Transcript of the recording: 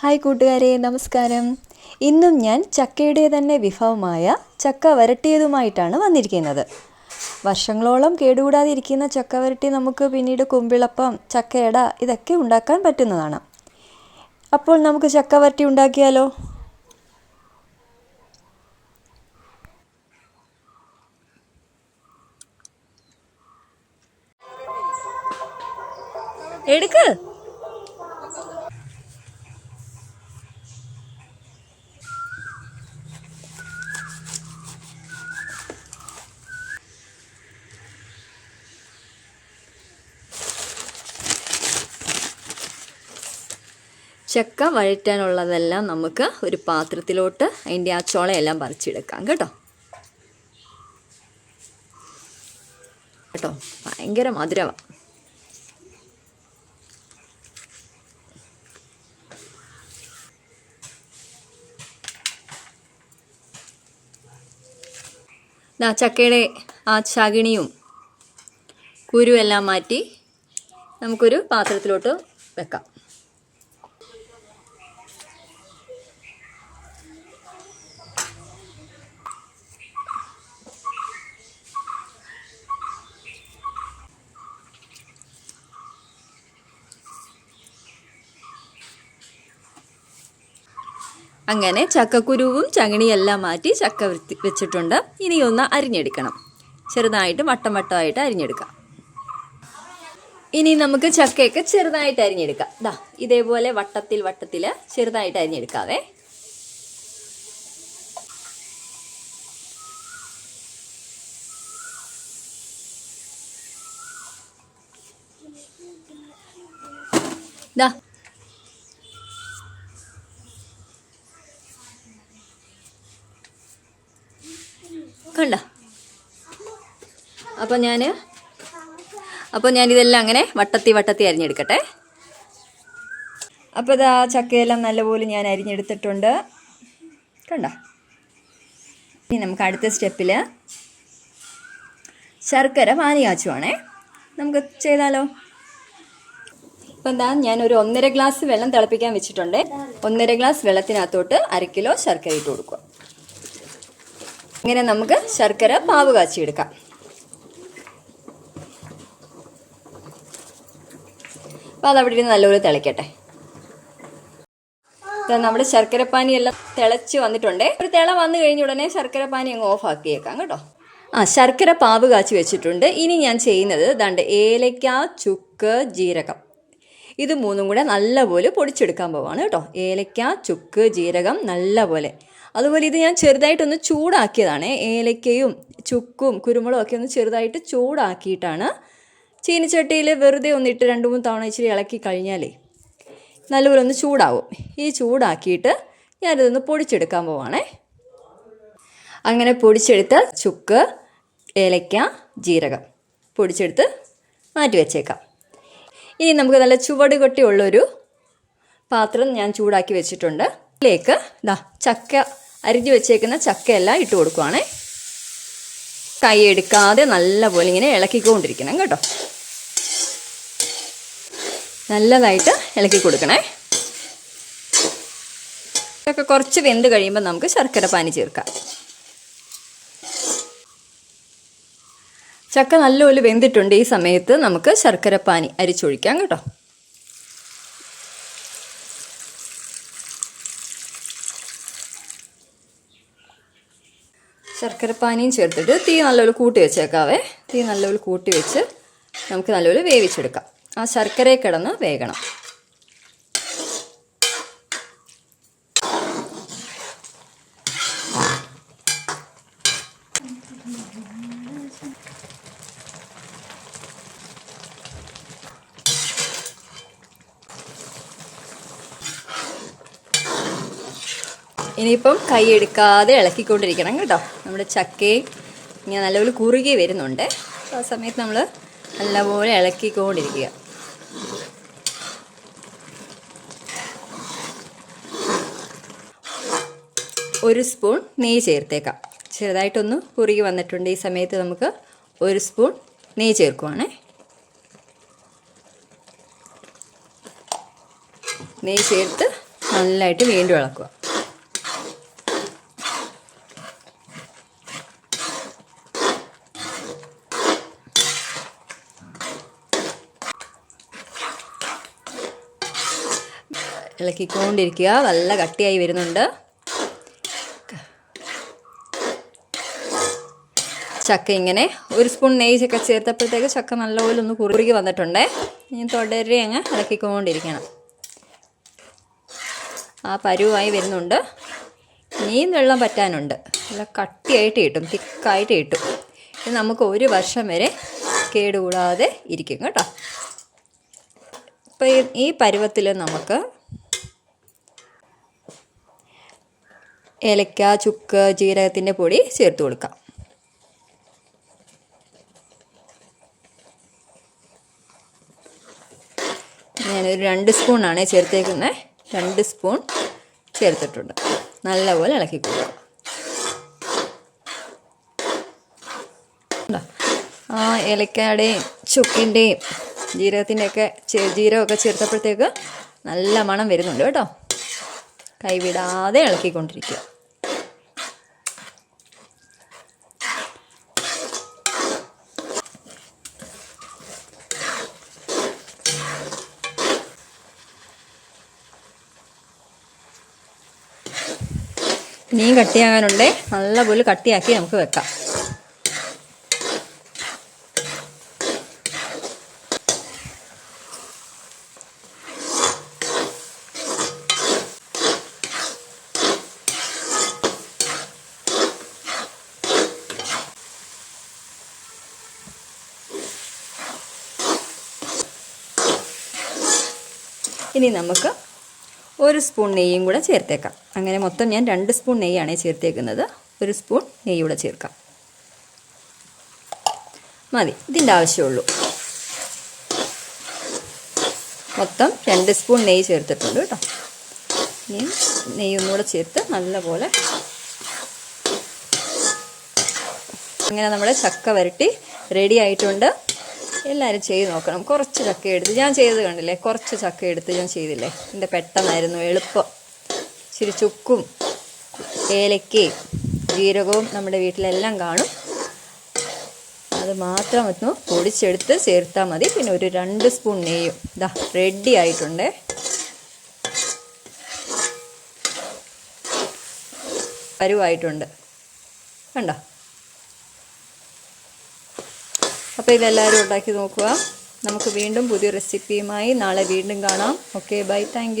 Hi കൂട്ടുകാരെ നമസ്കാരം. ഇന്നും ഞാൻ ചക്കയുടെ തന്നെ വിഭവമായ ചക്ക വരട്ടിയതുമായിട്ടാണ് വന്നിരിക്കുന്നത്. വർഷങ്ങളോളം കേടുകൂടാതിരിക്കുന്ന ചക്ക വരട്ടി നമുക്ക് പിന്നീട് കുമ്പിളപ്പം ചക്കയട ഇതൊക്കെ ഉണ്ടാക്കാൻ പറ്റുന്നതാണ്. അപ്പോൾ നമുക്ക് ചക്ക വരട്ടി ഉണ്ടാക്കിയാലോ? ചക്ക വഴറ്റാനുള്ളതെല്ലാം നമുക്ക് ഒരു പാത്രത്തിലോട്ട് അതിന്റെ ആ ചുളയെല്ലാം പറിച്ചെടുക്കാം കേട്ടോ. കേട്ടോ ഭയങ്കര മധുരമാണ് ആ ചക്കയുടെ ആ ചകിണിയും കുരുവെല്ലാം മാറ്റി നമുക്കൊരു പാത്രത്തിലോട്ട് വെക്കാം. അങ്ങനെ ചക്കക്കുരുവും ചകിണിയെല്ലാം മാറ്റി ചക്ക വെച്ചിട്ടുണ്ട്. ഇനി ഒന്ന് അരിഞ്ഞെടുക്കണം. ചെറുതായിട്ട് വട്ടം വട്ടമായിട്ട് അരിഞ്ഞെടുക്കാം. ഇനി നമുക്ക് ചക്കയൊക്കെ ചെറുതായിട്ട് അരിഞ്ഞെടുക്കാം. ദാ ഇതേപോലെ വട്ടത്തിൽ വട്ടത്തിൽ ചെറുതായിട്ട് അരിഞ്ഞെടുക്കാവേ. ദാ കണ്ട? അപ്പോൾ ഞാൻ അപ്പോൾ ഞാനിതെല്ലാം അങ്ങനെ വട്ടത്തി വട്ടത്തി അരിഞ്ഞെടുക്കട്ടെ. അപ്പോൾ ഇതാ ചക്കയെല്ലാം നല്ലപോലെ ഞാൻ അരിഞ്ഞെടുത്തിട്ടുണ്ട്. കണ്ട? ഇനി നമുക്ക് അടുത്ത സ്റ്റെപ്പിൽ ശർക്കര പാനി കാച്ചുവാണേ നമുക്ക് ചെയ്താലോ? ഇപ്പം എന്താ ഞാൻ ഒരു ഒന്നര ഗ്ലാസ് വെള്ളം തിളപ്പിക്കാൻ വെച്ചിട്ടുണ്ട്. ഒന്നര ഗ്ലാസ് വെള്ളത്തിനകത്തോട്ട് അര കിലോ ശർക്കര ഇട്ട് കൊടുക്കുക. ഇങ്ങനെ നമുക്ക് ശർക്കര പാവ് കാച്ചിയെടുക്കാം. അപ്പോൾ അതവിടെ ഇരുന്ന് നല്ലപോലെ തിളയ്ക്കട്ടെ. നമ്മുടെ ശർക്കരപ്പാനി എല്ലാം തിളച്ച് വന്നിട്ടുണ്ടേ. ഒരു തിള വന്നു കഴിഞ്ഞ ഉടനെ ശർക്കരപ്പാനി അങ്ങ് ഓഫ് ആക്കിയേക്കാം കേട്ടോ. ആ ശർക്കര പാവ് കാച്ചി വെച്ചിട്ടുണ്ട്. ഇനി ഞാൻ ചെയ്യുന്നത് ദാണ്ട് ഏലയ്ക്ക ചുക്ക് ജീരകം. ഇത് മൂന്നും കൂടെ നല്ലപോലെ പൊടിച്ചെടുക്കാൻ പോവാണ് കേട്ടോ. ഏലയ്ക്ക ചുക്ക് ജീരകം നല്ലപോലെ. അതുപോലെ ഇത് ഞാൻ ചെറുതായിട്ടൊന്ന് ചൂടാക്കിയതാണ്. ഏലക്കയും ചുക്കും കുരുമുളകും ഒക്കെ ഒന്ന് ചെറുതായിട്ട് ചൂടാക്കിയിട്ടാണ് ചീനിച്ചട്ടിയിൽ വെറുതെ ഒന്നിട്ട് രണ്ട് മൂന്ന് തവണ ഇച്ചിരി ഇളക്കി കഴിഞ്ഞാലേ നല്ലപോലെ ഒന്ന് ചൂടാവും. ഈ ചൂടാക്കിയിട്ട് ഞാനിതൊന്ന് പൊടിച്ചെടുക്കാൻ പോവാണേ. അങ്ങനെ പൊടിച്ചെടുത്ത ചുക്ക് ഏലക്ക ജീരകം പൊടിച്ചെടുത്ത് മാറ്റി വെച്ചേക്കാം. ഇനി നമുക്ക് നല്ല ചുവട് കൊട്ടിയുള്ളൊരു പാത്രം ഞാൻ ചൂടാക്കി വെച്ചിട്ടുണ്ട്. ഇതിലേക്ക് ദാ ചക്ക അരിഞ്ഞു വെച്ചേക്കുന്ന ചക്കയെല്ലാം ഇട്ട് കൊടുക്കുവാണേ. കൈ എടുക്കാതെ നല്ലപോലെ ഇങ്ങനെ ഇളക്കിക്കൊണ്ടിരിക്കണം കേട്ടോ. നല്ലതായിട്ട് ഇളക്കി കൊടുക്കണേ. ഇതൊക്കെ കുറച്ച് വെന്ത് കഴിയുമ്പോൾ നമുക്ക് ശർക്കര പാനി ചേർക്കാം. ചക്ക നല്ലപോലെ വെന്തിട്ടുണ്ട് ഈ സമയത്ത് നമുക്ക് ശർക്കര പാനി അരിച്ചൊഴിക്കാം കേട്ടോ. ശർക്കരപ്പാനിയും ചേർത്തിട്ട് തീ നല്ലപോലെ കൂട്ടി വെച്ചേക്കാവേ. തീ നല്ലപോലെ കൂട്ടി വെച്ച് നമുക്ക് നല്ലപോലെ വേവിച്ചെടുക്കാം. ആ ശർക്കരയെ കിടന്ന് വേകണം. ഇനിയിപ്പം കൈ എടുക്കാതെ ഇളക്കിക്കൊണ്ടിരിക്കണം കേട്ടോ. നമ്മുടെ ചക്കയും ഇങ്ങനെ നല്ലപോലെ കുറുകി വരുന്നുണ്ട്. ആ സമയത്ത് നമ്മൾ നല്ലപോലെ ഇളക്കിക്കൊണ്ടിരിക്കുക. ഒരു സ്പൂൺ നെയ്യ് ചേർത്തേക്കാം. ചെറുതായിട്ടൊന്ന് കുറുകി വന്നിട്ടുണ്ട്. ഈ സമയത്ത് നമുക്ക് ഒരു സ്പൂൺ നെയ്യ് ചേർക്കുവാണേ. നെയ്യ് ചേർത്ത് നല്ലതായിട്ട് വീണ്ടും ഇളക്കുക. ഇളക്കിക്കൊണ്ടിരിക്കുക. നല്ല കട്ടിയായി വരുന്നുണ്ട്. ചക്ക ഇങ്ങനെ ഒരു സ്പൂൺ നെയ്ച്ചൊക്കെ ചേർത്തപ്പോഴത്തേക്ക് ചക്ക നല്ലപോലെ ഒന്ന് കുറുകി വന്നിട്ടുണ്ടേ. ഇനി തുടരെ അങ്ങ് ഇളക്കിക്കൊണ്ടിരിക്കണം. ആ പരുവായി വരുന്നുണ്ട്. ഇനിയും വെള്ളം പറ്റാനുണ്ട്. നല്ല കട്ടിയായിട്ട് കിട്ടും തിക്കായിട്ട് കിട്ടും. ഇത് നമുക്ക് ഒരു വർഷം വരെ കേടുകൂടാതെ ഇരിക്കും കേട്ടോ. ഈ- ഈ പരുവത്തിൽ നമുക്ക് ഏലക്ക ചുക്ക് ജീരകത്തിന്റെ പൊടി ചേർത്ത് കൊടുക്കാം. ഞാനൊരു രണ്ട് സ്പൂണാണ് ചേർത്തേക്കുന്നത്. രണ്ട് സ്പൂൺ ചേർത്തിട്ടുണ്ട്. നല്ലപോലെ ഇളക്കി കൊടുക്കുക? ആ ഏലക്കയുടെയും ചുക്കിന്റെയും ജീരകത്തിന്റെയൊക്കെ ജീരകമൊക്കെ ചേർത്തപ്പോഴത്തേക്ക് നല്ല മണം വരുന്നുണ്ട് കേട്ടോ. കൈവിടാതെ ഇളക്കിക്കൊണ്ടിരിക്കുക. ഇനിയും കട്ടിയാകാനുണ്ട് നല്ലപോലെ കട്ടിയാക്കി നമുക്ക് വെക്കാം. ഇനി നമുക്ക് ഒരു സ്പൂൺ നെയ്യും കൂടെ ചേർത്തേക്കാം. അങ്ങനെ മൊത്തം ഞാൻ രണ്ട് സ്പൂൺ നെയ്യാണ് ചേർത്തേക്കുന്നത്. ഒരു സ്പൂൺ നെയ്യ് കൂടെ ചേർക്കാം. മതി. ഇതിന്റെ ആവശ്യമുള്ളൂ. മൊത്തം രണ്ട് സ്പൂൺ നെയ്യ് ചേർത്തിട്ടുണ്ട് കേട്ടോ. ഇനി നെയ്യ് ഒന്നുകൂടെ ചേർത്ത് നല്ലപോലെ അങ്ങനെ നമ്മുടെ ചക്ക വരട്ടി റെഡി ആയിട്ടുണ്ട്. എല്ലാവരും ചെയ്ത് നോക്കണം. കുറച്ച് ചക്ക എടുത്ത് ഞാൻ ചെയ്ത് കണ്ടില്ലേ? കുറച്ച് ചക്ക എടുത്ത് ഞാൻ ചെയ്തില്ലേ? എന്റെ പെട്ടെന്നായിരുന്നു എളുപ്പം. ഇച്ചിരി ചുക്കും ഏലക്കയും ജീരകവും നമ്മുടെ വീട്ടിലെല്ലാം കാണും. അത് മാത്രം ഒന്ന് പൊടിച്ചെടുത്ത് ചേർത്താൽ മതി. പിന്നെ ഒരു രണ്ട് സ്പൂൺ നെയ്യും. ഇതാ റെഡി ആയിട്ടുണ്ട്. പരുവായിട്ടുണ്ട്. കണ്ടോ? അപ്പോൾ ഇതെല്ലാവരും ഉണ്ടാക്കി നോക്കുക. നമുക്ക് വീണ്ടും പുതിയ റെസിപ്പിയുമായി നാളെ വീണ്ടും കാണാം. Okay bye thank